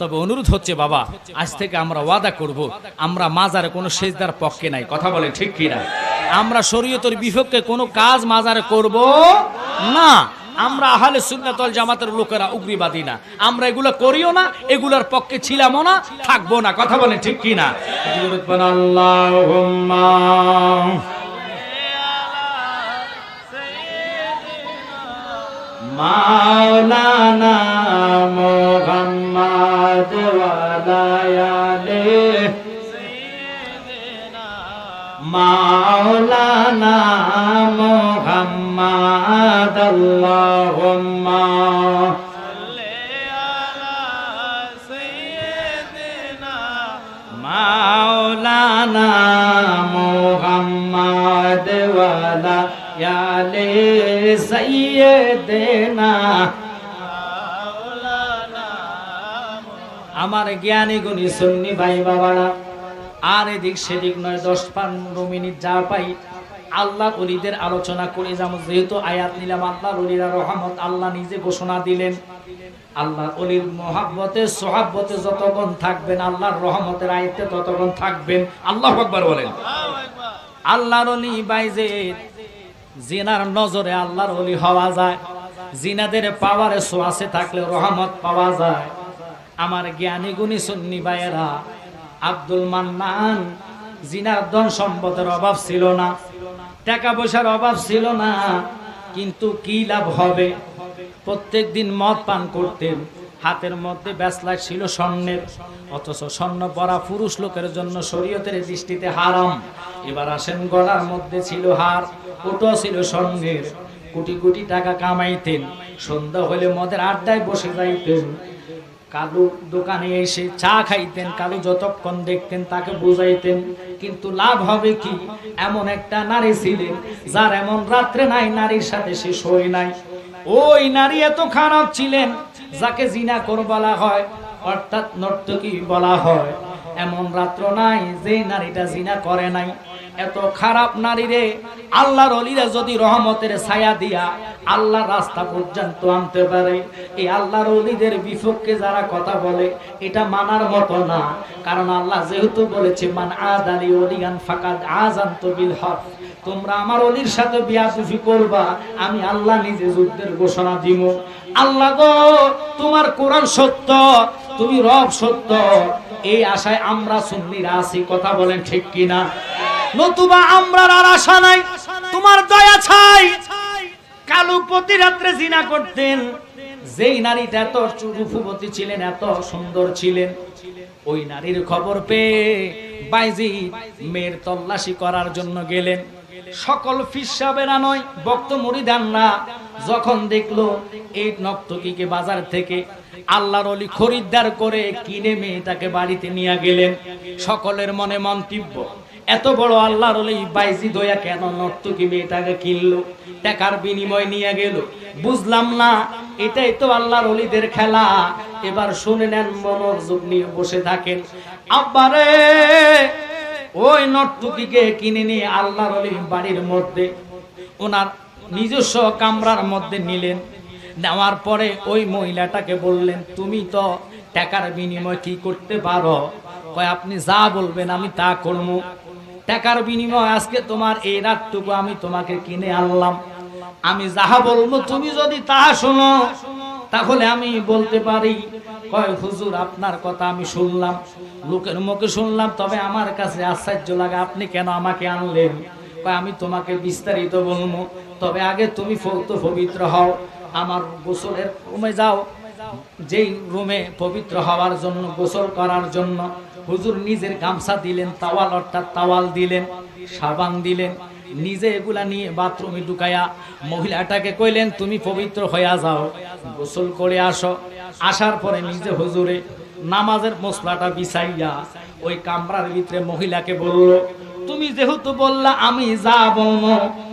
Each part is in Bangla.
তবে অনুরোধ হচ্ছে, বাবা, আজ থেকে আমরা ওয়াদা করব, আমরা মাজারে কোনো সেজদার পক্ষে নাই। কথা বলে ঠিক কি না আমরা শরীয়তের বিপক্ষে কোনো কাজ মাজারে করব না। আমরা আহলে সুন্নাতল জামাতের লোকেরা উগ্রবাদী না। আমরা এগুলো করিও না, এগুলোর পক্ষে ছিলামও না, থাকব না। কথা বলে ঠিক কি না মাওলানা মোহাম্মদ ওয়ালায়ালে। মাওলানা মোহাম্মদ আল্লাহুম্মা। মাওলানা সাইয়্যিদিনা আমার জ্ঞানী গুণী সুন্নি ভাই বাবারা, আর এদিক সেদিক নয়, দশ পনেরো মিনিট যা পাই, আল্লাহ অলিদের আলোচনা করে যাব। যেহেতু আয়াত নিলাম আল্লাহ অলিরা রহমত, আল্লাহ নিজে ঘোষণা দিলেন। আল্লাহ অলির মহাব্বতে, সোহাব্বতে যতক্ষণ থাকবেন, আল্লাহর রহমতের আয়তে ততক্ষণ থাকবেন। আল্লাহ আকবার বলেন। আল্লাহর অলি বাইজে জিনার নজরে আল্লাহর অলি হওয়া যায়। জিনাদের পাওয়ারে সোয়াসে থাকলে রহমত পাওয়া যায়। আমার জ্ঞানী গুণী সুন্নি ভাইয়েরা, আব্দুল মান্নান, জিনার ধন সম্পদের অভাব ছিল না। টাকা পয়সার অভাব ছিল না। কিন্তু কি লাভ হবে? প্রত্যেক দিন মদ পান করতেন। হাতের মধ্যে ব্যাসলা ছিল স্বর্ণের। অথচ স্বর্ণ পরা পুরুষ লোকের জন্য শরীয়তের দৃষ্টিতে হারাম। এবার আসেন, গলার মধ্যে ছিল হার ওটাও ছিল স্বর্ণের। কোটি কোটি টাকা কামাইতেন, সন্ধ্যা হলে মদের আড্ডায় বসে যাইতেন। কালু দোকানে এসে চা খাইতেন, কালু যতক্ষণ দেখতেন তাকে বুঝাইতেন। কিন্তু লাভ হবে কি? এমন একটা নারী ছিলেন, যার এমন রাত্রে নাই, নারীর সাথে সে শোয় নাই। ওই নারী এত খারাপ ছিলেন যাকে জিনা কর বলা হয়, অর্থাৎ নর্তকী বলা হয়। এমন রাত্র নাই যে নারীটা জিনা করে নাই। এত খারাপ নারীরে আল্লাহর অলিরা যদি রহমতের ছায়া দিয়া আল্লাহ রাস্তা পর্যন্ত আনতে পারে, এই আল্লাহর অলিদের বিপক্ষে যারা কথা বলে, এটা মানার মতো না। কারণ আল্লাহ যেহেতু বলেছে, মান আদালি অলিয়ান ফাকাদ আজান্ত বিল হক। তোমরা আমার অলির সাথে বিয়াসুফি করবা, আমি আল্লাহ নিজে যুদ্ধের ঘোষণা দিব আল্লাহ গো, তোমার কোরআন সত্য, তুমি রব সত্য। এই আশায় আমরা সুন্নিরা আছি, কথা বলেন ঠিক কিনা? নতুবা আমরা আর আশা নাই। তোমার দয়া ছাই। কালু প্রতি রাত্রে জিনা করতেন। যেই নারীটা এত রূপবতী ছিলেন এত সুন্দর ছিলেন ওই নারীর খবর পেয়ে বাইজি মেয়ের তল্লাশি করার জন্য গেলেন। সকল ফিসাবেরা নয় বক্ত মুড়িদানরা যখন দেখল এই নক্তকিকে বাজার থেকে আল্লাহর অলি খরিদ্দার করে কিনে মেয়েটাকে বাড়িতে নিয়ে গেলেন। সকলের মনে মন্তব্য এত বড় আল্লাহর অলি বাইজি দয়া কেন নর্তকী মেয়েটাকে কিনলো? টাকার বিনিময় নিয়ে গেল। বুঝলাম না, এটাই তো আল্লাহর অলিদের খেলা। এবার শুনে নেন মনোযোগ নিয়ে বসে থাকেন। আব্বারে, ওই নর্তকীকে কিনে নিয়ে আল্লাহর অলি বাড়ির মধ্যে ওনার নিজস্ব কামরার মধ্যে নিলেন। নেওয়ার পরে ওই মহিলাটাকে বললেন, তুমি তো টাকার বিনিময় কি করতে পারো? কয়, আপনি যা বলবেন আমি তা করব টাকার বিনিময় আজকে তোমার এই রাতটুকু আমি তোমাকে কিনে আনলাম। আমি যাহা বলব তুমি যদি তাহা শোনো, তাহলে আমি বলতে পারি, কয় হুজুর, আপনার কথা আমি শুনলাম, লোকের মুখে শুনলাম, তবে আমার কাছে আশ্চর্য লাগে, আপনি কেন আমাকে আনলেন? কয়, আমি তোমাকে বিস্তারিত বলব, তবে আগে তুমি ফৌত পবিত্র হও, আমার গোসলের কমে যাও যেই রুমে পবিত্র হওয়ার জন্য, গোসল করার জন্য হুজুর নিজের গামছা দিলেন, তাওয়াল অর্থাৎ তাওয়াল দিলেন, সাবান দিলেন, নিজে এগুলা নিয়ে বাথরুমে ঢুকায়া মহিলাটাকে কইলেন, তুমি পবিত্র হইয়া যাও, গোসল করে আসো। আসার পরে নিজে হুজুরে নামাজের মশলাটা বিছাইয়া ওই কামরার ভিতরে মহিলাকে বলল, তুমি যেহেতু বললা আমি যা বলব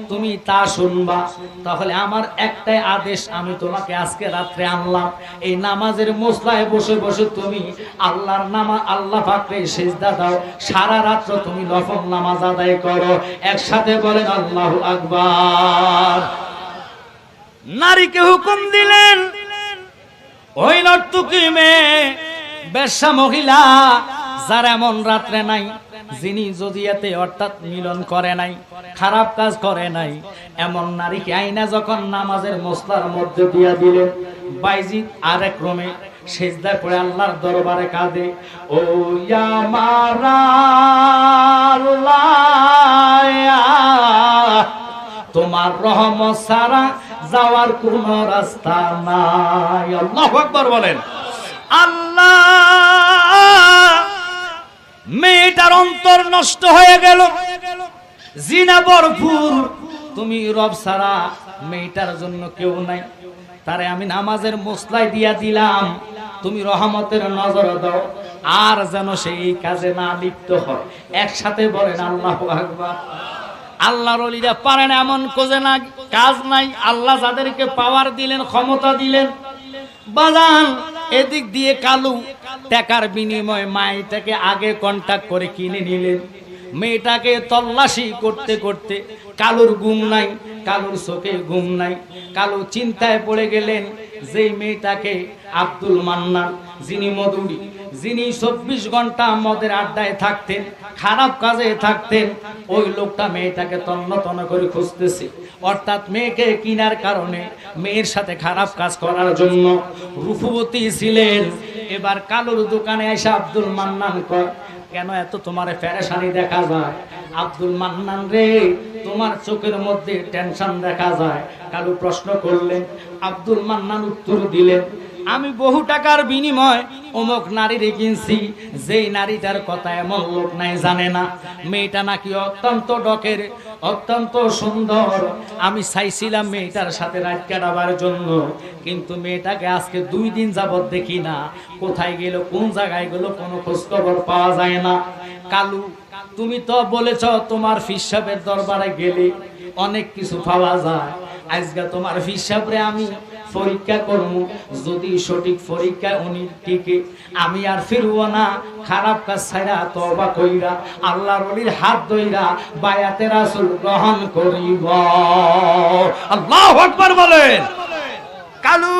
তুমি তা শুনবা। তাহলে আমার একটাই আদেশ, আমি তোমাকে আজকে রাত্রে আনলাম। এই নামাজের মশলায় বসে বসে তুমি আল্লাহর নামা, আল্লাহ পাকরে সেজদা দাও। সারা রাত্র তুমি নফল নামাজ আদায় করো। একসাথে বলেন, আল্লাহ আকবার। নারীকে হুকুম দিলেন, ওই নর্তুকি মেয়ে, বেশ্যা মহিলা যার এমন রাত্রে নাই, যিনি যদিয়াতে অর্থাৎ মিলন করে নাই, খারাপ কাজ করে নাই, এমন নারীকে আইনা যখন নামাজের মশলার মধ্যে দিয়া দিলেন বাইজি আরেক রোমে সেজদায় পড়ে আল্লাহর দরবারে কাঁদে, ও তোমার রহমত সারা যাওয়ার কোন রাস্তা নাই। আকবার বলেন। আল্লাহ মেয়েটার অন্তর নষ্ট হয়ে গেল। জিনা ভরপুর। তুমি রব সারা মেয়েটার জন্য কেউ নাই। তারে আমি নামাজের মশলাই দিয়া দিলাম। তুমি রহমতের নজর দাও। আর যেন সেই কাজে না লিপ্ত হয়। একসাথে বলেন, আল্লাহ আকবার। আল্লাহর পারেন এমন কোজে না কাজ নাই। আল্লাহ যাদেরকে পাওয়ার দিলেন, ক্ষমতা দিলেন বাজান, এদিক দিয়ে কালু। টাকার বিনিময়ে মাইটাকে আগে কন্টাক্ট করে কিনে নিলেন। মেয়েটাকে তল্লাশি করতে করতে কালুর ঘুম নাই, কালুর চোখে ঘুম নাই। কালু চিন্তায় পড়ে গেলেন যেই মেয়েটাকে আব্দুল মান্নান, যিনি মধুরি, যিনি চব্বিশ ঘণ্টা মদের আড্ডায় থাকতেন, খারাপ কাজে থাকতেন, ওই লোকটা মেয়েটাকে তন্ন তন্ন করে খুঁজতেছে। অর্থাৎ মেয়েকে কিনার কারণে মেয়ের সাথে খারাপ কাজ করার জন্য রূপবতী ছিলেন। এবার কালুর দোকানে এসে আব্দুল মান্নান কর কেন এত তোমার ফেরেশানি দেখা যায়? আব্দুল মান্নান রে, তোমার চোখের মধ্যে টেনশন দেখা যায়। কালু প্রশ্ন করলেন। আব্দুল মান্নান উত্তর দিলেন আমি বহু টাকার বিনিময় অমুক নারীরে কিনছি, যেই নারীটার কথা এমন লোক নাই, জানে না। মেয়েটা নাকি অত্যন্ত ডকের, অত্যন্ত সুন্দর। আমি চাইছিলাম মেয়েটার সাথে রাত কাটাবার জন্য, কিন্তু মেয়েটাকে আজকে দুই দিন যাবত দেখি না। কোথায় গেল, কোন জায়গায় গেল, কোনো খোঁজ খবর পাওয়া যায় না। কালু, তুমি তো বলেছ তোমার ফিসাবের দরবারে গেলে অনেক কিছু পাওয়া যায়। আজকে তোমার ফিসাবরে আমি পরীক্ষা করব যদি সঠিক পরীক্ষা উনি টিকে আমি আর ফিরবো না। খারাপ কাজ ছাইরা তবা কইরা আল্লাহর ওলির হাত ধইরা বায়াতে রাসূল গ্রহণ করিব। আল্লাহু আকবার বলেন। কালু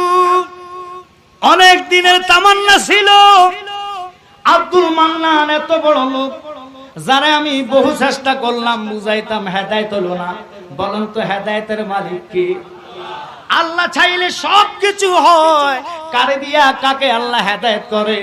অনেক দিনের তামান্না ছিল। আব্দুল মান্নান এত বড় লোক যারা আমি বহু চেষ্টা করলাম বুঝাইতাম হেদায়ত হলো না। বলেন তো হেদায়তের মালিক কি? আল্লাহ চাইলে সব কিছু হয়। কারে দিয়া, কাকে আল্লাহ হেদায়েত করে?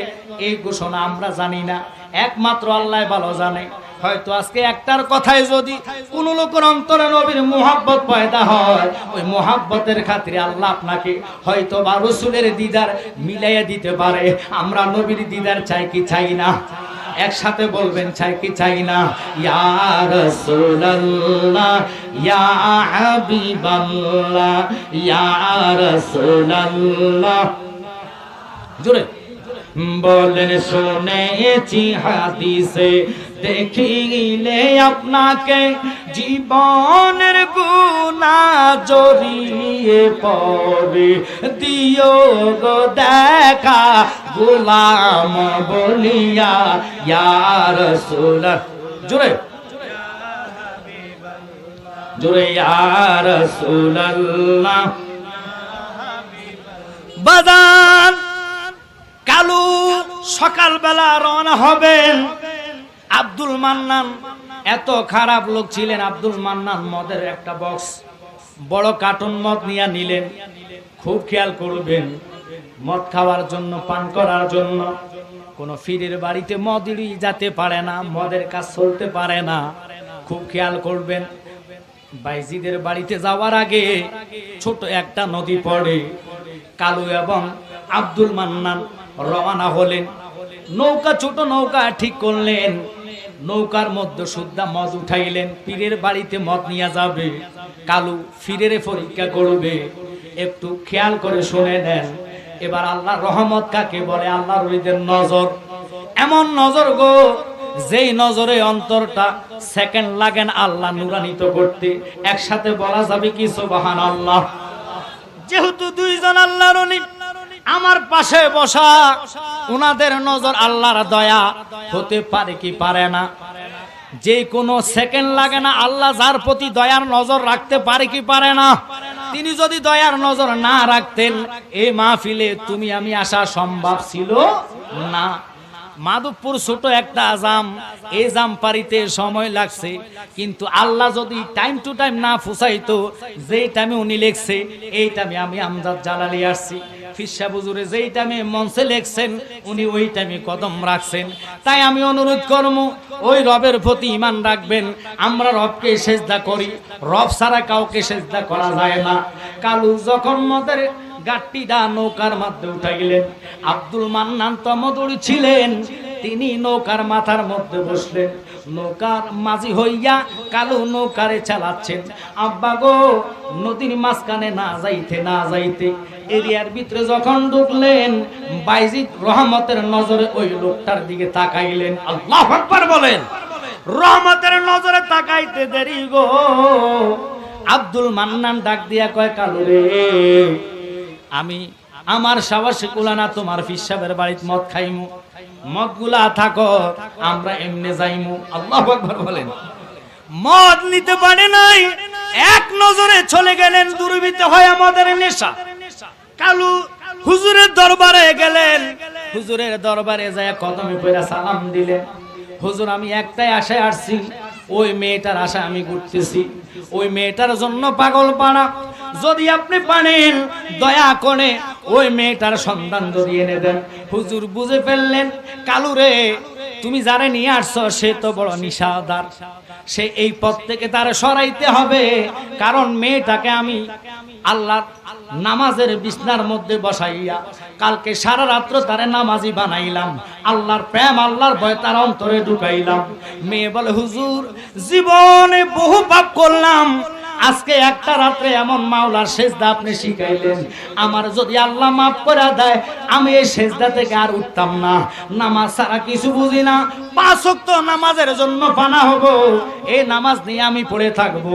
এই ঘোষণা আমরা জানি না। একমাত্র আল্লাহ ভালো জানে। হয়তো আজকে একটার কথায় যদি কোন লোকের অন্তরে নবীর মোহাব্বত পয়দা হয়, ওই মোহাব্বতের খাতিরে আল্লাহ আপনাকে হয়তো বা রসুলের দিদার মিলাইয়া দিতে পারে। আমরা নবীর দিদার চাই কি চাই না? একসাথে বলবেন, চাই কি চাই না? ইয়া রাসূলুল্লাহ, ইয়া হাবিবাল্লাহ, ইয়া রাসূলুল্লাহ। জোরে। বলেন, শুনেছি হাদিসে, দেখিলে আপনাকে জীবনের গুণা জড়িয়ে পড়ে, দিও গো দেখা গোলাম বলিয়া ইয়ার সোলা জোরে। জোরে ইয়ার সোল্লাহ বাদান কালু সকালবেলা রওনা হবেন। আব্দুল মান্নান, এত খারাপ লোক ছিলেন, আব্দুল মান্নান মদের একটা বক্স। বড় কার্টুন মদ নিয়ে নিলেন। খুব খেয়াল করবেন, মদ খাওয়ার জন্য, পান করার জন্য কোন ফিরের বাড়িতে মদই যেতে পারে না, মদের কাজ চলতে পারে না। খুব খেয়াল করবেন, বাইজিদের বাড়িতে যাওয়ার আগে ছোট একটা নদী পড়ে, কালু এবং আব্দুল মান্নান রওনা হলেন। নৌকা, ছোট নৌকা ঠিক করলেন। নৌকার মধ্যে সুদ্ধা মদ উঠাইলেন, পীরের বাড়িতে মদ নিয়ে যাবে, কালু ফিরের পরীক্ষা করবে। একটু খেয়াল করে শুনে নেন, এবার আল্লাহ রহমত কাকে বলে? আল্লাহ রলিদের নজর। এমন নজর গো, যেই নজরে অন্তরটা সেকেন্ড লাগেন আল্লাহ নুরানিত করতে। একসাথে বলা যাবে কি সুবাহান আল্লাহ যেহেতু দুইজন আল্লাহর অলি আমার পাশে বসা ওনাদের নজর আল্লাহর দয়া। হতে পারে কি পারে না। যে কোনো সেকেন্ড লাগে না, আল্লাহ যার প্রতি দয়ার নজর রাখতে পারে কি পারে না। তিনি যদি দয়ার নজর না রাখতেন এই মাহফিলে তুমি আমি আসা সম্ভব ছিল না। মাধবপুর ছোট একটা আজাম এই জাম পারিতে সময় লাগছে। কিন্তু আল্লাহ যদি টাইম টু টাইম না ফুসাইতো, যেই টাইমে উনি লেখছে, এই টাইমে আমি আমজাদ জালালি আসছি। ফিসা বুজুরে যেই টাইমে মঞ্চে লেখছেন, উনি ওই টাইমে কদম রাখছেন। তাই আমি অনুরোধ করব, ওই রবের প্রতি ইমান রাখবেন। আমরা রবকে সেজদা করি, রব ছাড়া কাউকে সেজদা করা যায় না। কালু যখন মদের গাট্টিটা নৌকার মধ্যে উঠাইলেন আব্দুল মান্নান তমদুরি ছিলেন, তিনি নৌকার মাথার মধ্যে বসলেন। নৌকার মাঝি হইয়া কালো নৌকারে চালাচ্ছেন। আব্বা গো, নদীর মাঝখানে না যাইতে না যাইতে। এরিয়ার ভিতরে যখন ঢুকলেন, বাইজিদ রহমতের নজরে ওই লোকটার দিকে তাকাইলেন। আল্লাহ আকবার বলেন, রহমতের নজরে তাকাইতে দেরি গো। আব্দুল মান্নান ডাক দিয়া কয়, কালো রে আমি আমার সাবাসে কুলানা তোমার ফিসাবের বাড়িতে মদ খাইমু। মদগুলা থাকো, আমরা এমনে যাইমু। আল্লাহ একবার বলেন। মদ নিতে পারে নাই, এক নজরে চলে গেলেন দুর্বৃত্ত হয় আমাদের নেশা। কালু হুজুরের দরবারে গেলেন, হুজুরের দরবারে যায় কদমে পয়রা সালাম দিলেন। হুজুর, আমি একটাই আশায় আসছি ওই মেয়েটার আশা আমি ঘুরতেছি। ওই মেয়েটার জন্য পাগল পাড়া। যদি আপনি পানেন, দয়া করে ওই মেয়েটার সন্ধান ধরিয়ে এনে দেন। হুজুর বুঝে ফেললেন কালুরে তুমি যারে নিয়ে আসছ, সে তো বড় নিশাদার। সে এই পথ থেকে তার সরাইতে হবে, কারণ মেয়েটাকে আমি আল্লাহর নামাজের বিছনার মধ্যে বসাইয়া, কালকে সারা রাত্র তারে নামাজি বানাইলাম, আল্লাহর প্রেম, আল্লাহর ভয় তার অন্তরে ঢুকাইলাম। মেয়ে বলে, হুজুর, জীবনে বহু পাপ করলাম আজকে একটা রাত্রে এমন মাওলার সেজদা আপনি শিখাইলেন। আমার যদি আল্লাহ মাফ করে দেয়, আমি এই সেজদা থেকে আর উঠতাম না। নামাজ ছাড়া কিছু বুঝি না। পাঁচ ওয়াক্ত নামাজের জন্য পানা হব। এই নামাজ নিয়ে আমি পড়ে থাকব।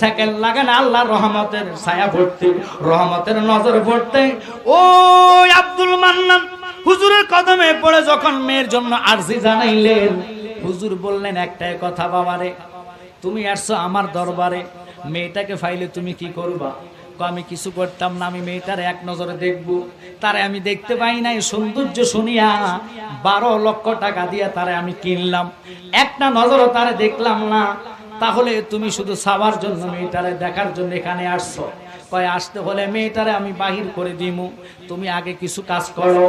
সেকেন্ড লাগে না আল্লাহর রহমতের ছায়া পড়তে, রহমতের নজর পড়তে। ওই আব্দুল মান্নান হুজুরের কদমে পড়ে যখন মেয়ের জন্য আরজি জানাইলেন, হুজুর বললেন, একটাই কথা বাবারে, তুমি আসছো আমার দরবারে। মেয়েটাকে ফাইলে তুমি কি করবা? আমি কিছু করতাম না, আমি মেয়েটার এক নজরে দেখব। তারে আমি দেখতে পাই নাই, সৌন্দর্য শুনিয়া বারো লক্ষ টাকা দিয়ে তারে আমি কিনলাম। একটা নজরও তারে দেখলাম না। তাহলে তুমি শুধু সাবার জন্য মেয়েটারে দেখার জন্য এখানে আসছো। কয়, আসতে হলে মেয়েটারে আমি বাহির করে দিমু। তুমি আগে কিছু কাজ করো।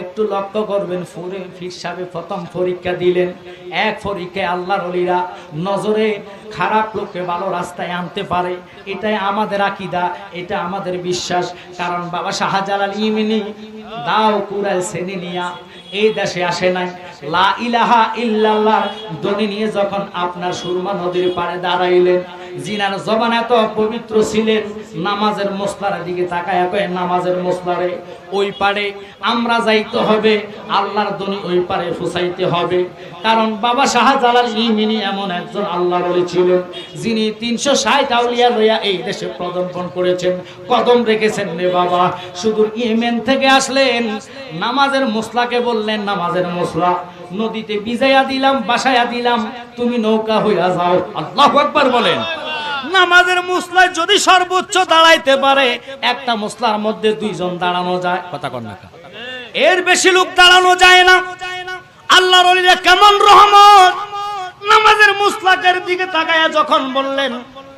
একটু লক্ষ্য করবেন, ফুরে ফির সাহেব প্রথম পরীক্ষা দিলেন। এক পরীক্ষায় আল্লাহর অলিরা নজরে খারাপ লোককে ভালো রাস্তায় আনতে পারে। এটাই আমাদের আকিদা, এটা আমাদের বিশ্বাস। কারণ বাবা শাহজালাল ইমিনি দাও কুরাল নিয়া এই দেশে আসে নাই। লা ইলাহা ইল্লাল্লাহ দনি নিয়ে যখন আপনার সুরমা নদীর পাড়ে দাঁড়াইলেন, জিনার জবান এত পবিত্র ছিলেন নামাজের মশলার দিকে তাকায় কয়, নামাজের মশলারে ওই পারে আমরা যাইতে হবে, আল্লাহর দনি ওই পারে ফুসাইতে হবে। কারণ বাবা শাহজালাল ইমিনি এমন একজন আল্লাহ বলেছিলেন যিনি তিনশো ষাট আউলিয়া লইয়া এই দেশে প্রদর্পণ করেছেন, কদম রেখেছেন রে বাবা। শুধু ইয়েমেন থেকে আসলেন, নামাজের মশলাকে বললেন, নামাজের মশলা নদীতে বিজাইয়া দিলাম বাসায়া দিলাম, তুমি নৌকা হইয়া যাও। আল্লাহ একবার বলেন। নামাজের মুসলায় যদি সর্বোচ্চ দাঁড়াইতে পারে, একটা মুসলার মধ্যে দুইজন দাঁড়ানো যায়, কথা কর না এর বেশি লোক দাঁড়ানো যায় না। আল্লাহর ওলিরা কেমন রহমত? নামাজের মুসলাকের দিকে তাকায়া যখন বললেন,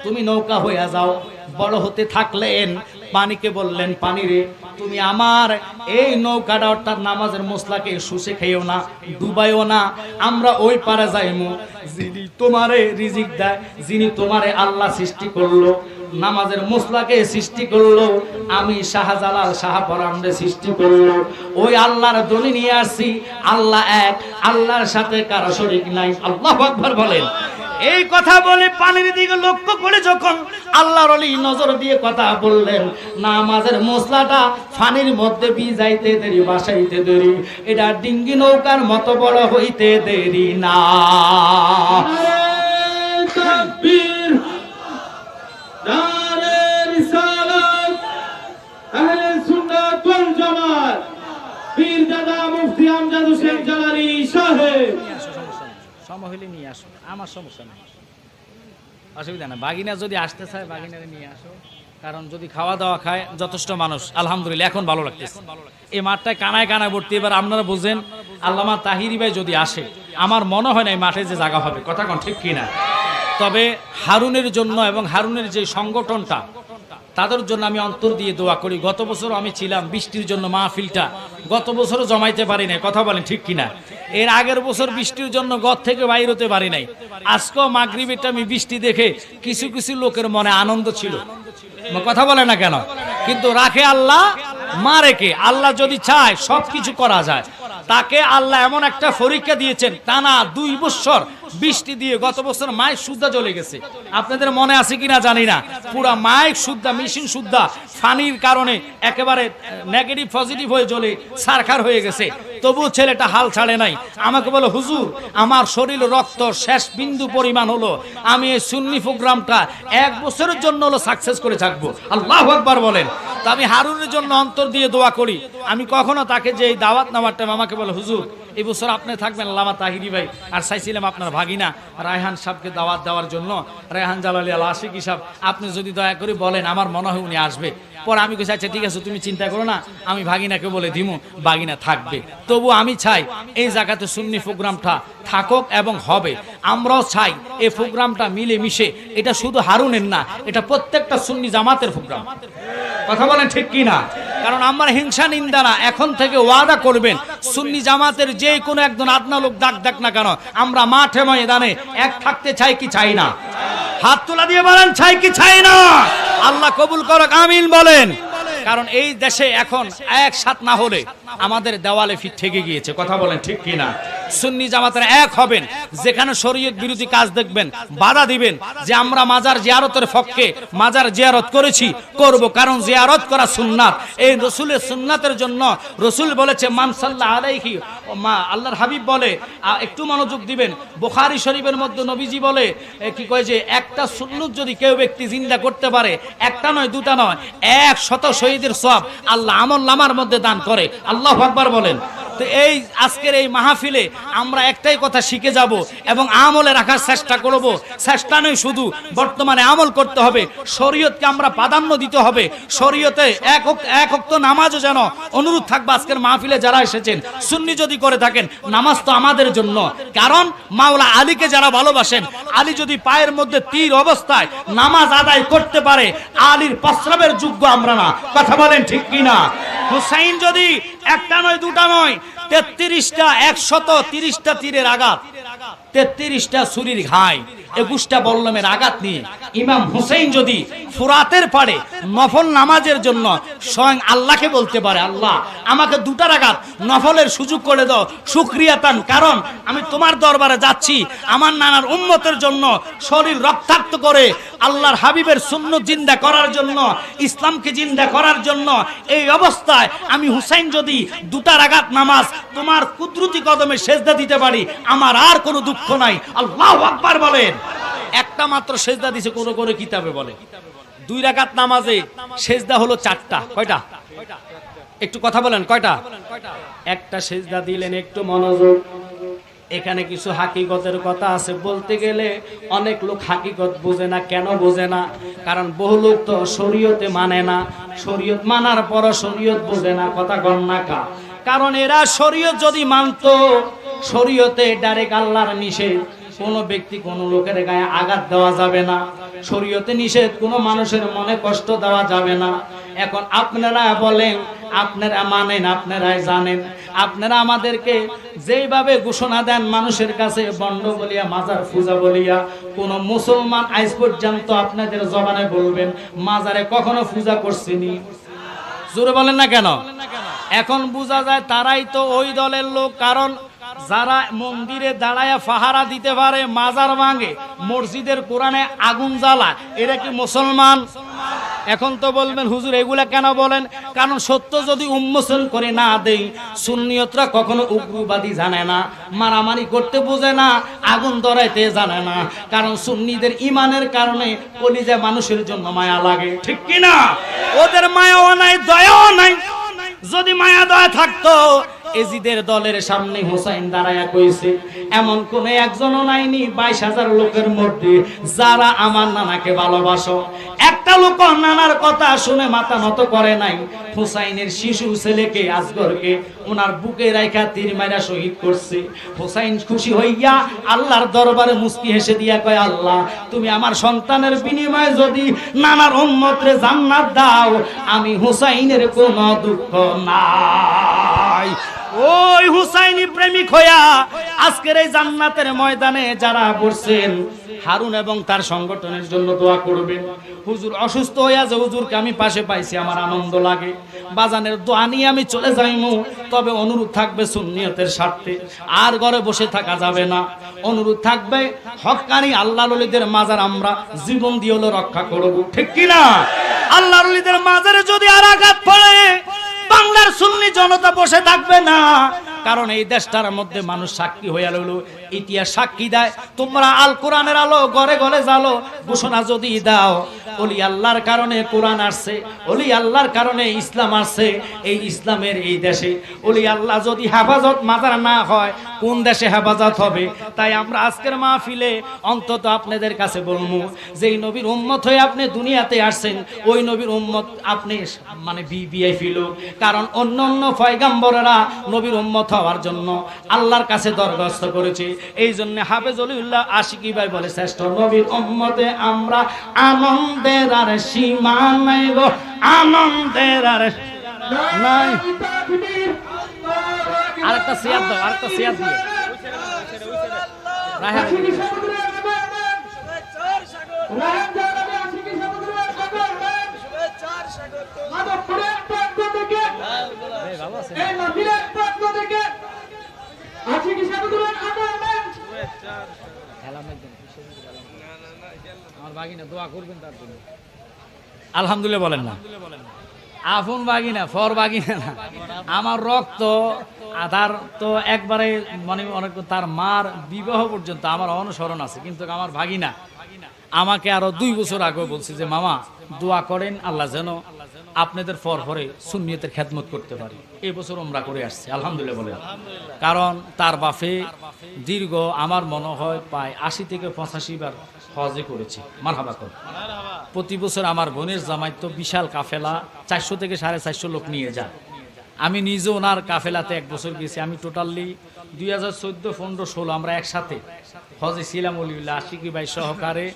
তুমি নৌকা হইয়া যাও, বড় হতে থাকলেন। পানিকে বললেন, পানি রে, তুমি আমার এই নৌকাটা অর্থাৎ নামাজের মশলাকে শুষে খেয়েও না ডুবাইও না, আমরা ওই পারে যাইমু। যিনি তোমারে রিজিক দেয়, যিনি তোমারে আল্লাহ সৃষ্টি করল, নামাজের মশলাকে সৃষ্টি করল, আমি শাহজালাল শাহপরামরে সৃষ্টি করল। ওই আল্লাহর দলি নিয়ে আসি আল্লাহ এক, আল্লাহর সাথে কারও শরিক নাই। আল্লাহ একবার বলেন। এই কথা বলে পানির দিকে লক্ষ্য করে যখন আল্লাহর অলি নজর দিয়ে কথা বললেন, নামাজের মশলাটা পানির মধ্যে ভিজাইতে দেরি, বাসাইতে দেরি, এটা ডিঙ্গি নৌকার মতো বড় হইতে দেরি না। পীর দাদা মুফতি আমজাদ হোসেন জালালি সাহেব। সময় হলে নিয়ে আসো। আমার সমস্যা নেই। অসুবিধা না বাগিনা যদি আসতে চায়, বাগিনারে নিয়ে আসো। কারণ যদি খাওয়া দাওয়া খায়, যথেষ্ট মানুষ। আলহামদুলিল্লাহ, এখন ভালো লাগতেছে। এই মাঠটায় কানায় কানায় ভর্তি। এবার আপনারা বুঝেন, আল্লামা তাহিরি ভাই যদি আসে, আমার মনে হয় না এই মাঠে যে জায়গা হবে। কথা কোন ঠিক কিনা? তবে হারুনের জন্য এবং হারুনের যে সংগঠনটা তাদের জন্য আমি অন্তর দিয়ে দোয়া করি। গত বছর আমি ছিলাম বৃষ্টির জন্য মাহফিলটা। গত বছরও জমাইতে পারি নাই। কথা বলেন ঠিক কিনা? এর আগের বছর বৃষ্টির জন্য গত থেকে বাইর হতে পারি নাই। আজকেও মাগরিবেরটা আমি বৃষ্টি দেখে কিছু কিছু লোকের মনে আনন্দ ছিল। কথা বলে না কেন? কিন্তু রাখে আল্লাহ মা রেখে আল্লাহ যদি চায় সব কিছু করা যায়। তাকে আল্লাহ এমন একটা পরীক্ষা দিয়েছেন, টানা দুই বছর বৃষ্টি দিয়ে গত বছর মায়ের সুদ্ধা চলে গেছে। আপনাদের মনে আছে কিনা জানি না। পুরা মায়ের সুদ্ধা, মেশিন সুদ্ধা, ফানির কারণে একেবারে নেগেটিভ পজিটিভ হয়ে চলে সারখার হয়ে গেছে। তবু ছেলেটা হাল ছাড়ে নাই। আমাকে বলে, হুজুর, আমার শরীর রক্ত শেষ বিন্দু পরিমাণ হলো। আমি এই সুন্নি প্রোগ্রামটা এক বছরের জন্য হলো সাকসেস করে থাকব। আল্লাহ একবার বলেন। তো আমি হারুনের জন্য অন্তর দিয়ে দোয়া করি। আমি কখনো তাকে যে এই দাওয়াত নেওয়ার টাইম আমাকে বলে, হুজুর, এই বছর আপনি থাকবেন লামা তাহিরি ভাই, আর চাইছিলাম আপনার ভাগিনা রায়হান সাহেবকে দাওয়াত দেওয়ার জন্য। রায়হান জালালি আল আশিক সাহেব, আপনি যদি দয়া করে বলেন, আমার মনে হয় উনি আসবে। পরে আমি কিছু আচ্ছা ঠিক আছে, তুমি চিন্তা করো না, আমি ভাগিনাকে বলে দিমু, ভাগিনা থাকবে। তবু আমি চাই, এই জায়গাতে সুন্নি প্রোগ্রামটা থাকুক এবং হবে। আমরাও চাই, এই প্রোগ্রামটা মিলে মিশে এটা শুধু হারুনের না, এটা প্রত্যেকটা সুন্নি জামাতের প্রোগ্রাম। কথা বলেন ঠিক কি না কারণ আমার হিংসা নিন্দা না। এখন থেকে ওয়াদা করবেন, সুন্নি জামাতের যে কোনো একজন আদনা লোক ডাক ডাক না কেন, আমরা মাঠে ময়দানে এক থাকতে চাই কি চাই না? হাত তোলা দিয়ে বলেন, চাই কি চাই না? আল্লাহ কবুল করক, আমিন বলেন। কারণ এই দেশে এখন একসাথ না হলে আমাদের দেওয়ালে ফিট থেকে গিয়েছে। কথা বলেন ঠিক কি না সুন্নি জামাতের এক হবেন, যেখানে শরীয়ত বিরোধী কাজ দেখবেন, বাধা দিবেন যে আমরা মাজার জিয়ারতের পক্ষে মাজার জিয়ারত করেছি, করব কারণ জিয়ারত করা সুন্নাত। এই রসুলের সুন্নাতের জন্য রসুল বলেছে মানসাল্লাহ আলাইহি মা, আল্লাহর হাবিব বলে একটু মনোযোগ দিবেন। বোখারি শরীফের মধ্যে নবীজি বলে কি কয় যে, একটা সুন্নত যদি কেউ ব্যক্তি জিন্দা করতে পারে, একটা নয়, দুটা নয়, এক শত শহীদের সব আল্লাহ আমল নামার মধ্যে দান করে। আল্লাহ আকবার বলেন। তো এই আজকের এই মাহফিলে আমরা একটাই কথা শিখে যাব এবং আমলে রাখার চেষ্টা করব। চেষ্টা নয় শুধু, বর্তমানে আমল করতে হবে। শরীয়তকে আমরা প্রাধান্য দিতে হবে। শরীয়তে এক এক অক্ত নামাজও যেন অনুরোধ থাকবে আজকের মাহফিলে যারা এসেছেন। সুন্নি যদি করে থাকেন, নামাজ তো আমাদের জন্য। কারণ মাওলা আলীকে যারা ভালোবাসেন, আলী যদি পায়ের মধ্যে তীর অবস্থায় নামাজ আদায় করতে পারে, আলীর প্রস্রাবের যোগ্য আমরা না। কথা বলেন ঠিক কিনা? হুসাইন যদি একটা নয়, দুটা নয় তেত্রিশটা একশত তিরিশটা তীরের আঘাত। তেত্রিশটা ছুরির ঘাই, একুশটা বল্লমের আঘাত নিয়ে। ইমাম হুসেইন যদি ফুরাতের পারে নফল নামাজের জন্য স্বয়ং আল্লাহকে বলতে পারে, আল্লাহ, আমাকে দুটার আঘাত নফলের সুযোগ করে দাও, সুক্রিয়া তান কারণ আমি তোমার দরবারে যাচ্ছি, আমার নানার উন্মতের জন্য শরীর রক্তাক্ত করে, আল্লাহর হাবিবের শূন্য জিন্দা করার জন্য, ইসলামকে জিন্দা করার জন্য এই অবস্থায় আমি হুসাইন যদি দুটার আঘাত নামাজ তোমার কুদরতি কদমে সেজদা দিতে পারি, আমার আর কোনো দুঃখ নাই। আল্লাহ আকবার বলেন। একটা মাত্র সেজদা দিছে, কোন করে কিতাবে বলে। দুই রাকাত নামাজে সেজদা হলো চারটা। কয়টা? একটু কথা বলেন, কয়টা? একটা সেজদা দিলেন একটু মনোযোগ। এখানে কিছু হাকিকতের কথা আছে। বলতে গেলে অনেক লোক হাকিকত বোঝে না, কেন বোঝে না? কারণ বহু লোক তো শরীয়তে মানে না। শরীয়ত মানার পর শরীয়ত বোঝে না, কথা গণনাকা কারণ এরা শরীয়ত যদি মানতো শরীয়তে ডাইরেক্ট আল্লাহর নিষেধ। কোনো ব্যক্তি কোনো লোকের গায়ে আঘাত দেওয়া যাবে না। শরীয়তে নিষেধ, কোনো মানুষের মনে কষ্ট দেওয়া যাবে না। এখন আপনারা বলেন, আপনারা মানেন আপনারাই জানেন। আপনারা আমাদেরকে যেইভাবে ঘোষণা দেন মানুষের কাছে বন্ড বলিয়া, মাজার পূজা বলিয়া, কোন মুসলমান আজ পর্যন্ত আপনাদের জবানে বলবেন, মাজারে কখনো পূজা করছিনি। জোরে বলেন না কেন? এখন বোঝা যায় তারাই তো ওই দলের লোক, কারণ যারা মন্দিরে দাঁড়ায় ফাহারা দিতে পারে, মাজার ভাঙে, মসজিদের কোরআনে আগুন জ্বালা এরা কি মুসলমান? এখন তো বলবেন, হুজুর, এগুলা কেন বলেন? কারণ সত্য যদি উন্মোচন করে না দেই, সুন্নিয়তরা কখনো উগ্রবাদী জানে না, মারামারি করতে বোঝে না, আগুন ধরাইতে জানে না। কারণ সুন্নিদের ইমানের কারণে কলিজা মানুষের জন্য মায়া লাগে। ঠিক কি না ওদের মায়াও নাই, দয়াও নাই। যদি মায়া দয়া থাকতো এজিদের দলের সামনে হুসাইন দাঁড়ায়া কইছে, এমন কোন একজনও নাইনি, বাইশ হাজার লোকের মধ্যে যারা আমার নানাকে ভালোবাসো। একটা লোক নানার কথা শুনে মাথা নত করে নাই। হুসাইনের শিশু ছেলেকে আজগরকে ওনার বুকে রাইখা তীর মাইরা শহীদ করছে। হুসাইন খুশি হইয়া আল্লাহর দরবারে মুস্কি হেসে দিয়া কয়, আল্লাহ, তুমি আমার সন্তানের বিনিময়ে যদি নানার উম্মতরে জান্নাত দাও, আমি হুসাইনের কোনো দুঃখ নাই ওই হুসাইনি প্রেমিক হইয়া আজকের এই জান্নাতের ময়দানে যারা বসছেন হারুন এবং তার সংগঠনের জন্য দোয়া করবেন। হুজুর অসুস্থ হইয়া যে হুজুরকে আমি পাশে পাইছি, আমার আনন্দ লাগে। বাজানের দোয়া নিয়ে আমি চলে যাইমু, তবে অনুরোধ থাকবে সুন্নিয়তের স্বার্থে। আর ঘরে বসে থাকা যাবে না। অনুরোধ থাকবে, হকানি আল্লাহ ললিদের মাজার আমরা জীবন দিয়ে হলো রক্ষা করব। ঠিক কি না আল্লাহ ললিদের মাজারে যদি আর আঘাত পড়ে বাংলার সুন্নি জনতা বসে থাকবে না। কারণ এই দেশটার মধ্যে মানুষ সাক্ষী হইয়া রইল ইতিহাস সাক্ষী দেয়। তোমরা আল কোরআনের আলো ঘরে ঘরে জালো ঘোষণা যদি দাও, অলি আল্লাহর কারণে কোরআন আসছে, অলি আল্লাহর কারণে ইসলাম আসছে, এই ইসলামের এই দেশে অলি আল্লাহ যদি হেফাজত মাজার না হয়, কোন দেশে হেফাজত হবে? তাই আমরা আজকের মাহফিলে অন্তত আপনাদের কাছে বলব যে এই নবীর উম্মত হয়ে আপনি দুনিয়াতে আসছেন, ওই নবীর উম্মত আপনি মানে বিবিআই ফিল কারণ অন্য অন্য ফয়গাম্বরেরা নবীর উম্মত হওয়ার জন্য আল্লাহর কাছে দরখাস্ত করেছে। এই জন্য হাফেজ অলিউল্লাহ আশিকি ভাই বলে, শ্রেষ্ঠ নবীর উম্মতে আমরা আনন্দের আর সীমা নাই গো, আনন্দের আর নাই। আরেকটা শেয়ার দাও, আরেকটা দিয়ে। রাহেব আলহামদুলিল্লাহ বলেন না। আফুন বাগিনা ফর বাগিনা না। আমার রক্ত আধার তো একবারে মানে অনেক তার মার বিবাহ পর্যন্ত আমার অনুসরণ আছে কিন্তু আমার ভাগিনা আমাকে আরও দুই বছর আগে বলছে যে মামা দোয়া করেন আল্লাহ যেন আপনাদের ফর ফরে সুন্নিয়তের খেদমত করতে পারি। এই বছর ওমরা করে আসছে, আলহামদুলিল্লাহ বলে কারণ তার বাফে দীর্ঘ আমার মনে হয় প্রায় আশি থেকে পঁচাশি বার হজে করেছে। মার হাবা কর। প্রতি বছর আমার বোনের জামাই তো বিশাল কাফেলা, চারশো থেকে সাড়ে চারশো লোক নিয়ে যায়। আমি নিজে ওনার কাফেলাতে এক বছর গেছি। আমি টোটালি দুই হাজার চোদ্দ, পনেরো, ষোলো আমরা একসাথে হজে ছিলাম অলিউল্লাহ আশিকি ভাই সহকারে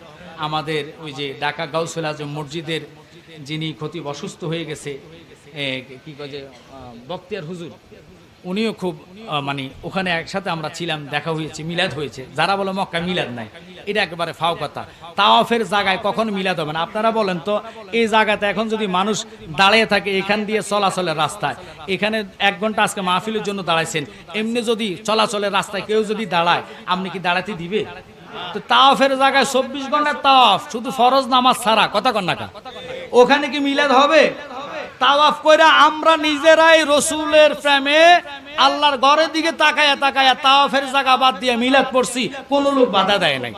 আমাদের ওই যে ঢাকা গাউসুল আজম মসজিদের যিনি ক্ষতি অসুস্থ হয়ে গেছে কি যে বক্তিয়ার হুজুর, উনিও খুব মানে ওখানে একসাথে আমরা ছিলাম, দেখা হয়েছে, মিলাদ হয়েছে। যারা বলে মক্কা মিলাদ নাই, এটা একেবারে ফাও কথা। তাওয়াফের জায়গায় কখন মিলাদ হবে না? আপনারা বলেন তো, এই জায়গাতে এখন যদি মানুষ দাঁড়িয়ে থাকে, এখান দিয়ে চলাচলের রাস্তায়, এখানে এক ঘণ্টা আজকে মাহফিলের জন্য দাঁড়াইছেন, এমনি যদি চলাচলের রাস্তায় কেউ যদি দাঁড়ায়, আপনি কি দাঁড়াতে দিবে? তো তাওয়াফের জায়গায় চব্বিশ ঘণ্টা তাওয়াফ, শুধু ফরজ নামাজ ছাড়া, কথা কন্যাকা ওখানে কি মিলাদ হবে? তাওয়াফ কইরা আমরা নিজেরাই রসুলের প্রেমে আল্লাহর ঘরের দিকে তাকায়া তাকায়া তাওয়াফের জায়গা বাদ দিয়ে মিলাদ পড়ছি, কোন লোক বাধা দেয় নাই।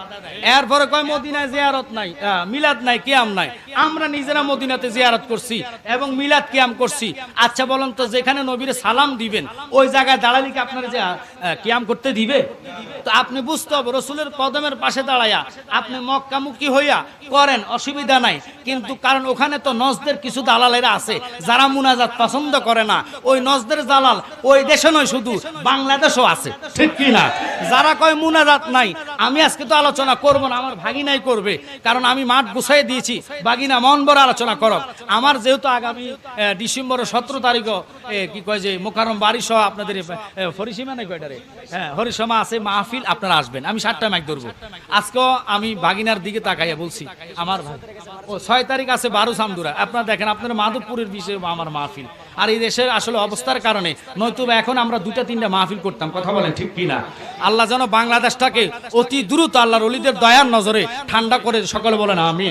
এরপরে কয়, মদিনায় জিয়ারত নাই মিলাদ নাই, কিয়াম নাই। আমরা নিজেরা মদিনাতে জিয়ারত করছি এবং মিলাদ কিয়াম করছি। আচ্ছা বলেন তো, যেখানে নবীরে সালাম দিবেন, ওই জায়গায় দাঁড়ালে কি আপনারা যে কিয়াম করতে দিবে? তো আপনি বুঝতে হবে, রসুলের কদমের পাশে দাঁড়ায়া আপনি মক্কামুখী হইয়া করেন, অসুবিধা নাই। কিন্তু কারণ ওখানে তো নজদের কিছু দালালেরা আছে, যারা মুনাজাত পছন্দ করে না। ওই নজদের দালাল ওই দেশে নয়, শুধু বাংলাদেশও আছে। ঠিক কি না যারা কয় মুনাজাত নাই, আমি আজকে তো আলোচনা করব না, আমার ভাগিনাই করবে। কারণ আমি মাঠ গুছাই দিয়েছি বাগিনা মন বড় আলোচনা করব আমার যেহেতু আগামী ডিসেম্বরের সতেরো তারিখও কি কয় যে মোকারম বাড়ি সহ আপনাদের হরিসীমা নাই কয়টারে? হ্যাঁ হরিসীমা আছে, মাহফিল, আপনারা আসবেন। আমি সাতটা মাইক ধরবো। আজকেও আমি বাগিনার দিকে তাকাইয়া বলছি, আমার ও, ছয় তারিখ আছে বারো সামদুরা। আপনারা দেখেন, আপনার মাধবপুরের বিষয়ে আমার মাহফিল। আর এই দেশের আসলে অবস্থার কারণে নয়তোবা এখন আমরা দুটা তিনটা মাহফিল করতাম, কথা বলেন ঠিক কিনা? আল্লাহ যেন বাংলাদেশটাকে অতি দ্রুত আল্লাহর অলিদের দয়ার নজরে ঠান্ডা করে সকলে বলেন আমি